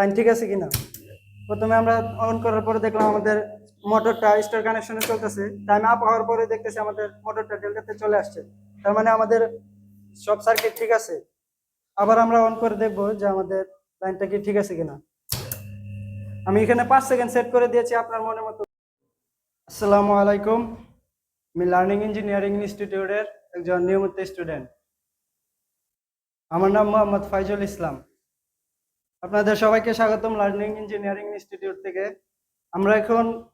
Line ঠিক আছে কিনা? প্রথমে আমরা অন করার পরে দেখলাম আমাদের মোটরটা স্টার কানেকশনে চলতেছে। টাইম আপ হওয়ার পরে দেখতেছি আমাদের মোটরটা ডেল্টাতে চলে আসছে। তার মানে আমাদের সব সার্কিট ঠিক আছে। আবার আমরা অন করে দেখব যে আমাদের লাইনটা কি ঠিক আছে কিনা। আমি এখানে পাঁচ সেকেন্ড সেট করে দিয়েছি আপনার মনের মতো। আসসালামু আলাইকুম। আমি লার্নিং ইঞ্জিনিয়ারিং ইনস্টিটিউটের একজন নিয়মিত স্টুডেন্ট আমার নাম মোহাম্মদ ফাইজুল ইসলাম। আপনাদের সবাইকে স্বাগতম লার্নিং ইঞ্জিনিয়ারিং ইনস্টিটিউট থেকে। আমরা এখন,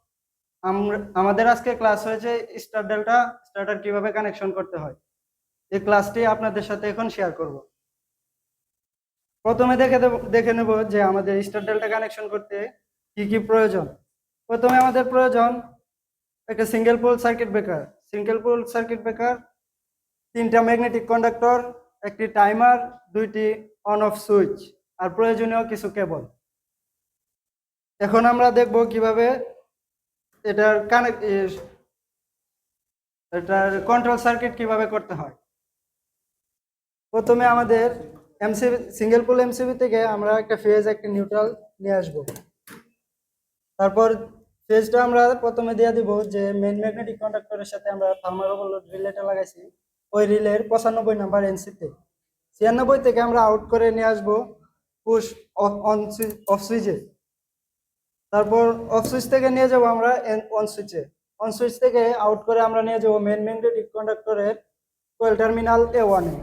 আম- আমাদের আজকে ক্লাস হয়েছে স্টার ডেল্টা, স্টার্টার কীভাবে কানেকশন করতে হয়। এই ক্লাসটি আপনাদের সাথে এখন শেয়ার করব। প্রথমে দেখে দেখে নেব যে আমাদের স্টার ডেল্টা কানেকশন করতে কি কি প্রয়োজন। প্রথমে আমাদের প্রয়োজন একটা single pole circuit breaker single pole circuit breaker তিনটা ম্যাগনেটিক কন্ডাক্টর একটি টাইমার দুইটি অন অফ সুইচ আর প্রয়োজনীয় কিছু কেবল। এখন আমরা দেখব কীভাবে এটার কানেক্ট এটার কন্ট্রোল সার্কিট কীভাবে করতে হয়। প্রথমে আমাদের এমসিবি সিঙ্গেল পোল এমসিবি থেকে আমরা একটা ফেজ একটা নিউট্রাল নিয়ে আসব। তারপর ফেজটা আমরা প্রথমে দিয়ে দিব যে মেন ম্যাগনেটিক কন্ডাক্টরের সাথে আমরা ওভারলোড রিলেটা লাগাইছি। ওই রিলের পঁচানব্বই নাম্বার এনসিতে ছিয়ানব্বই থেকে আমরা আউট করে নিয়ে আসব push off on switch off সুইচে তারপর অফ সুইচ থেকে নিয়ে যাব আমরা অন সুইচে অন সুইচ থেকে আউট করে আমরা নিয়ে যাব মেন ম্যাগনেটিক কন্ডাক্টরের কোয়েল টার্মিনাল এ। ওয়ানে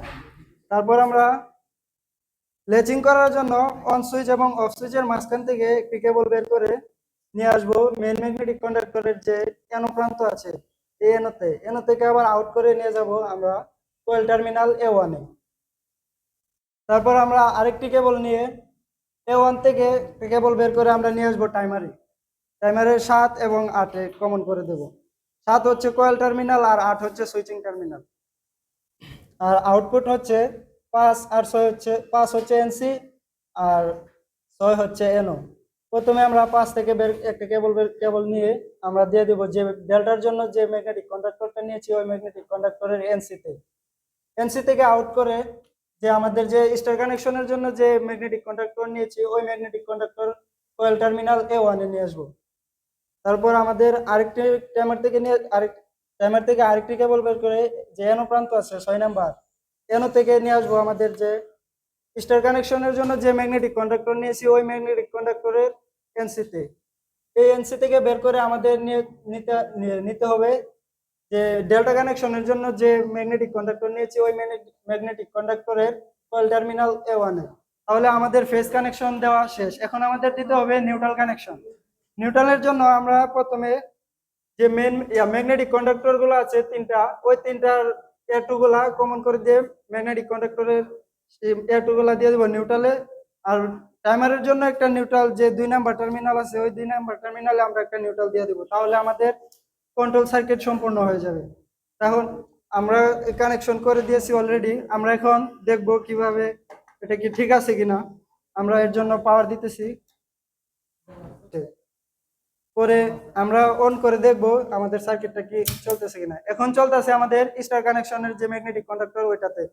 তারপর আমরা লেচিং করার জন্য অন সুইচ এবং অফ সুইচের মাঝখান থেকে একটি কেবল বের করে নিয়ে আসব মেন ম্যাগনেটিক কন্ডাক্টরের যে এনো প্রান্ত আছে, এই এনোতে। এনো থেকে আবার আউট করে নিয়ে যাব আমরা কোয়েল টার্মিনাল এ। ওয়ানে তারপর আমরা আরেকটি কেবল নিয়ে এ ওয়ান থেকে কেবল বের করে আমরা নিয়ে আসব টাইমারে। টাইমারের সাত এবং আটে কমন করে দেব। সাত হচ্ছে কয়েল টার্মিনাল আর আট হচ্ছে সুইচিং টার্মিনাল আর আউটপুট হচ্ছে পাঁচ, আর ছয় হচ্ছে, পাঁচ হচ্ছে এনসি আর ছয় হচ্ছে এনও প্রথমে আমরা পাঁচ থেকে বের, একটা কেবল বের, কেবল নিয়ে আমরা দিয়ে দেবো যে ডেল্টার জন্য যে ম্যাগনেটিক কন্ডাক্টরটা নিয়েছি, ওই ম্যাগনেটিক কন্ডাক্টরের এনসিতে এনসি থেকে আউট করে যে আমাদের যে স্টার কানেকশনের জন্য যে ম্যাগনেটিক কন্ডাক্টর নিয়েছি, ওই magnetic conductor coil terminal A ওয়ানে নিয়ে আসব। তারপর আমাদের আরেকটি টাইমার থেকে নিয়ে, আরেক টাইমার থেকে আরেকটি কেবল বের করে যে এনো প্রান্ত আছে, ছয় নাম্বার এনো থেকে নিয়ে আসব আমাদের যে স্টার কানেকশনের জন্য যে ম্যাগনেটিক কন্ডাক্টর নিয়েছি, ওই ম্যাগনেটিক কন্ডাক্টরের এনসিতে এই এনসি থেকে বের করে আমাদের নিতে নিতে হবে যে ডেল্টা কানেকশনের জন্য যে ম্যাগনেটিক কন্ডাক্টর নিয়েছি, ওই ম্যাগনেটিক কন্ডাক্টরের কয়েল টার্মিনাল এ ওয়ানে তাহলে আমাদের ফেস কানেকশন দেওয়া শেষ। এখন আমাদের দিতে হবে নিউট্রাল কানেকশন নিউট্রালের জন্য আমরা প্রথমে যে মেন ম্যাগনেটিক কন্ডাক্টরগুলো আছে, তিনটা, ওই তিনটার এ টু গুলা কমন করে দিয়ে ম্যাগনেটিক কন্ডাক্টরের এ টু গুলা দিয়ে দেবো নিউট্রালে আর টাইমারের জন্য একটা নিউট্রাল যে দুই নাম্বার টার্মিনাল আছে, ওই দুই নাম্বার টার্মিনালে আমরা একটা নিউট্রাল দিয়ে দেবো। তাহলে আমাদের কন্ট্রোল সার্কিট সম্পূর্ণ হয়ে যাবে। তখন আমরা কানেকশন করে দিয়েছি অলরেডি আমরা এখন দেখব কীভাবে এটা কি ঠিক আছে কিনা। আমরা এর জন্য পাওয়ার দিতেছি। পরে আমরা অন করে দেখব আমাদের সার্কিটটা কি চলতেছে কিনা। এখন চলতেছে আমাদের স্টার কানেকশনের যে ম্যাগনেটিক কন্ডাক্টর ওইটাতে।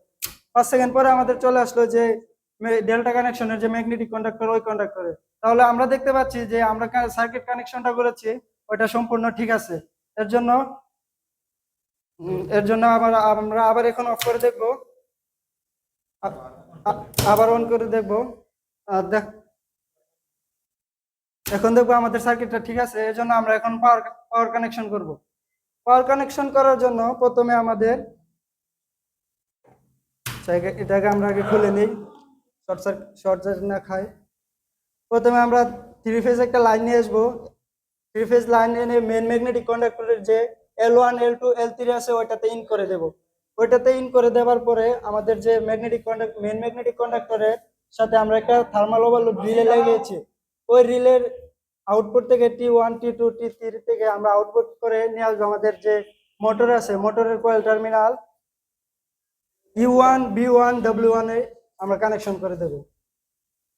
পাঁচ সেকেন্ড পরে আমাদের চলে আসলো যে ডেল্টা কানেকশনের যে ম্যাগনেটিক কন্ডাক্টর ওই কন্ডাক্টরে তাহলে আমরা দেখতে পাচ্ছি যে আমরা সার্কিট কানেকশনটা করেছি, ওইটা সম্পূর্ণ ঠিক আছে। এর জন্য এর জন্য আবার, আমরা আবার এখন অফ করে দেখব। আবার অন করে দেখব। আর দেখ, এখন দেখব আমাদের সার্কিটটা ঠিক আছে, এর জন্য আমরা এখন পাওয়ার পাওয়ার কানেকশন করব। পাওয়ার কানেকশন করার জন্য প্রথমে আমাদের জায়গা- এটাকে আমরা আগে খুলে নিই শর্ট সার্কিট শর্ট সার্কিট না খাই। প্রথমে আমরা থ্রি ফেজ একটা লাইন নিয়ে আসব। থ্রি ফেজ লাইন এনে মেন ম্যাগনেটিক কন্ডাক্টরের যে L one L two L three আছে, ওইটাতে ইন করে দেব। ওইটাতে ইন করে দেওয়ার পরে আমাদের যে ম্যাগনেটিক কন্ডাক্ট মেন ম্যাগনেটিক কন্ডাক্টরের সাথে আমরা একটা থার্মাল ওভারলোড রিলে লাগিয়েছি। ওই রিলের আউটপুট থেকে T one T two T three থেকে আমরা আউটপুট করে নিয়ে আসব আমাদের যে মোটর আছে মোটরের coil terminal U one V one W ওয়ানে আমরা কানেকশন করে দেব।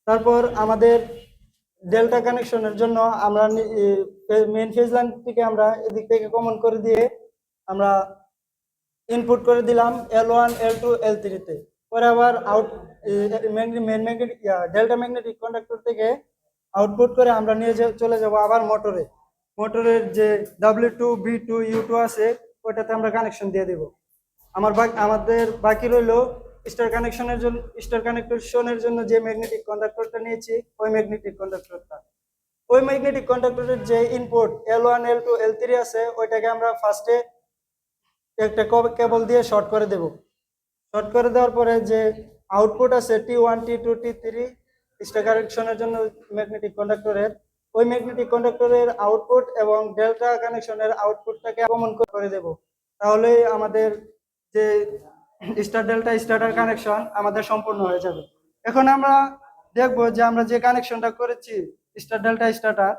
তারপর আমাদের ডেল্টা কানেকশনের জন্য আমরা মেন ফেজ লাইন থেকে আমরা এদিক থেকে কমন করে দিয়ে আমরা ইনপুট করে দিলাম এল ওয়ান এল টু এল থ্রিতে পরে আবার out main magnetic delta magnetic conductor থেকে আউটপুট করে আমরা নিয়ে চলে যাব আবার মোটরে মোটরের যে W two V two U two আছে, ওইটাতে আমরা কানেকশন দিয়ে দিব। আমার আমাদের বাকি রইল স্টার কানেকশনের জন্য স্টার কানেকশনের জন্য যে ম্যাগনেটিক কন্ডাক্টরটা নিয়েছি, ওই ম্যাগনেটিক কন্ডাক্টরটা ওই ম্যাগনেটিক কন্ডাক্টরের যে input L one L two L three আছে, ওইটাকে আমরা ফার্স্টে একটা কেবল দিয়ে শর্ট করে দেব। শর্ট করে দেওয়ার পরে যে আউটপুট আছে T one T two T three star কানেকশনের জন্য ম্যাগনেটিক কন্ডাক্টরের ওই ম্যাগনেটিক কন্ডাক্টরের আউটপুট এবং ডেল্টা কানেকশনের আউটপুটটাকে কমন করে দেব। তাহলে আমাদের যে স্টার ডেল্টা স্টার্টার কানেকশন আমাদের সম্পূর্ণ হয়ে যাবে। এখন আমরা দেখব যে আমরা যে কানেকশনটা করেছি, স্টার ডেল্টা স্টার্টার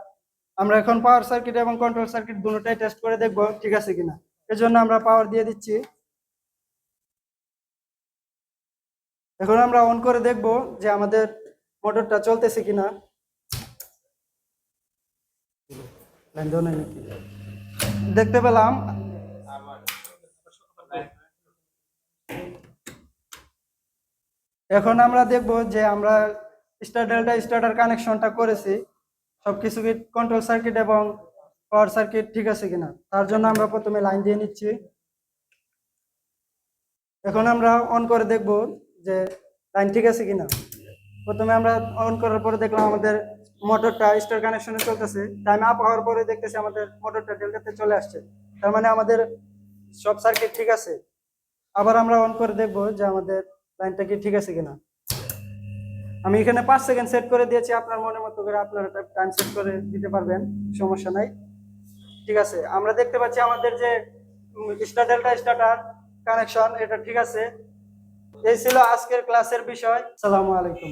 আমরা এখন পাওয়ার সার্কিট এবং কন্ট্রোল সার্কিট দুটোটাই টেস্ট করে দেখব ঠিক আছে কিনা। এজন্য আমরা পাওয়ার দিয়ে দিচ্ছি। এখন আমরা অন করে দেখব যে আমাদের মোটরটা চলতেছে কিনা? দেখতে পেলাম। এখন আমরা দেখব যে আমরা স্টার ডেল্টা স্টার্টার কানেকশনটা করেছি। সব কিছু কি কন্ট্রোল সার্কিট এবং পাওয়ার সার্কিট ঠিক আছে কিনা? তার জন্য আমরা প্রথমে লাইন দিয়ে নিচ্ছি। এখন আমরা অন করে দেখব যে লাইন ঠিক আছে কিনা। প্রথমে আমরা অন করার পরে দেখলাম আমাদের মোটরটা স্টার কানেকশনে চলতেছে। টাইম আপ হওয়ার পরে দেখতেছি আমাদের মোটরটা ডেল্টাতে চলে আসছে। তার মানে আমাদের সব সার্কিট ঠিক আছে। আবার আমরা অন করে দেখব যে আমাদের লাইনটা কি ঠিক আছে কিনা? আমি এখানে পাঁচ সেকেন্ড সেট করে দিয়েছি, আপনার মনের মতো করে আপনারা টাইম সেট করে দিতে পারবেন, সমস্যা নাই। ঠিক আছে, আমরা দেখতে পাচ্ছি আমাদের যে স্টার ডেল্টা স্টার্টার কানেকশন এটা ঠিক আছে। এই ছিল আজকের ক্লাসের বিষয়। সালামু আলাইকুম।